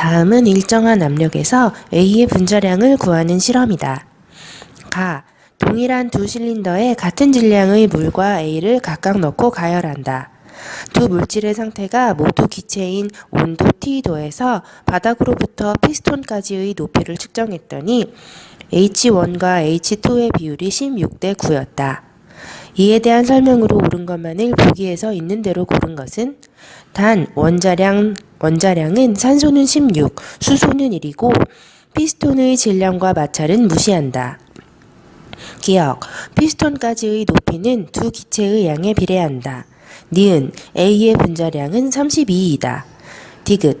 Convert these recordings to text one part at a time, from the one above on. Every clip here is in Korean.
다음은 일정한 압력에서 A의 분자량을 구하는 실험이다. 가. 동일한 두 실린더에 같은 질량의 물과 A를 각각 넣고 가열한다. 두 물질의 상태가 모두 기체인 온도 T도에서 바닥으로부터 피스톤까지의 높이를 측정했더니 H1과 H2의 비율이 16대 9였다. 이에 대한 설명으로 옳은 것만을 보기에서 있는 대로 고른 것은 단 원자량, 원자량은 산소는 16, 수소는 1이고 피스톤의 질량과 마찰은 무시한다. 기억, 피스톤까지의 높이는 두 기체의 양에 비례한다. 니은, A의 분자량은 32이다. 디귿,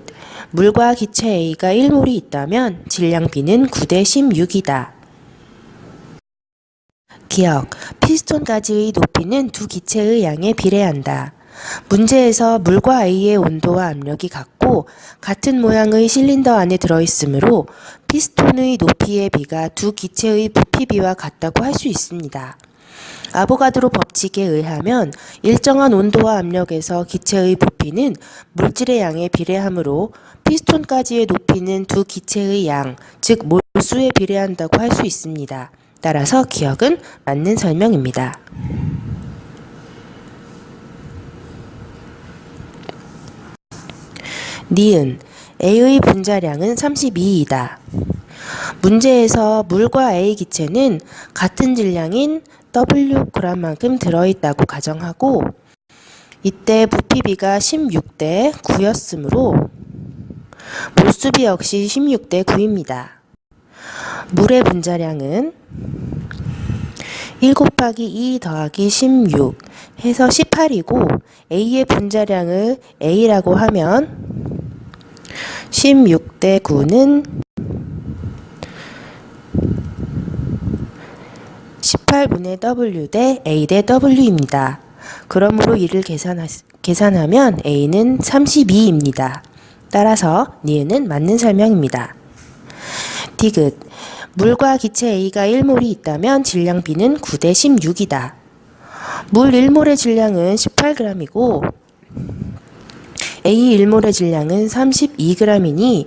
물과 기체 A가 1몰이 있다면 질량 B는 9대 16이다. 기억, 피스톤까지의 높이는 두 기체의 양에 비례한다. 문제에서 물과 A의 온도와 압력이 같고 같은 모양의 실린더 안에 들어있으므로 피스톤의 높이의 비가 두 기체의 부피 비와 같다고 할 수 있습니다. 아보가드로 법칙에 의하면 일정한 온도와 압력에서 기체의 부피는 물질의 양에 비례하므로 피스톤까지의 높이는 두 기체의 양, 즉 몰수에 비례한다고 할 수 있습니다. 따라서 기억은 맞는 설명입니다. 니은 A의 분자량은 32이다. 문제에서 물과 A 기체는 같은 질량인 Wg만큼 들어있다고 가정하고 이때 부피비가 16대 9였으므로 몰수비 역시 16대 9입니다. 물의 분자량은 1 곱하기 2 더하기 16 해서 18이고 A의 분자량을 A라고 하면 16 대 9는 18분의 W 대 A 대 W입니다. 그러므로 이를 계산하, 계산하면 A는 32입니다. 따라서 니은은 맞는 설명입니다. 디귿 물과 기체 A가 1몰이 있다면 질량 B는 9대 16이다. 물 1몰의 질량은 18g이고 A 1몰의 질량은 32g이니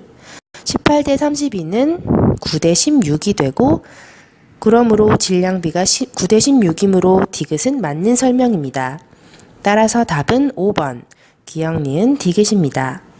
18대 32는 9대 16이 되고 그러므로 질량비가 9대 16이므로 디귿은 맞는 설명입니다. 따라서 답은 5번 기억 니은 디귿입니다.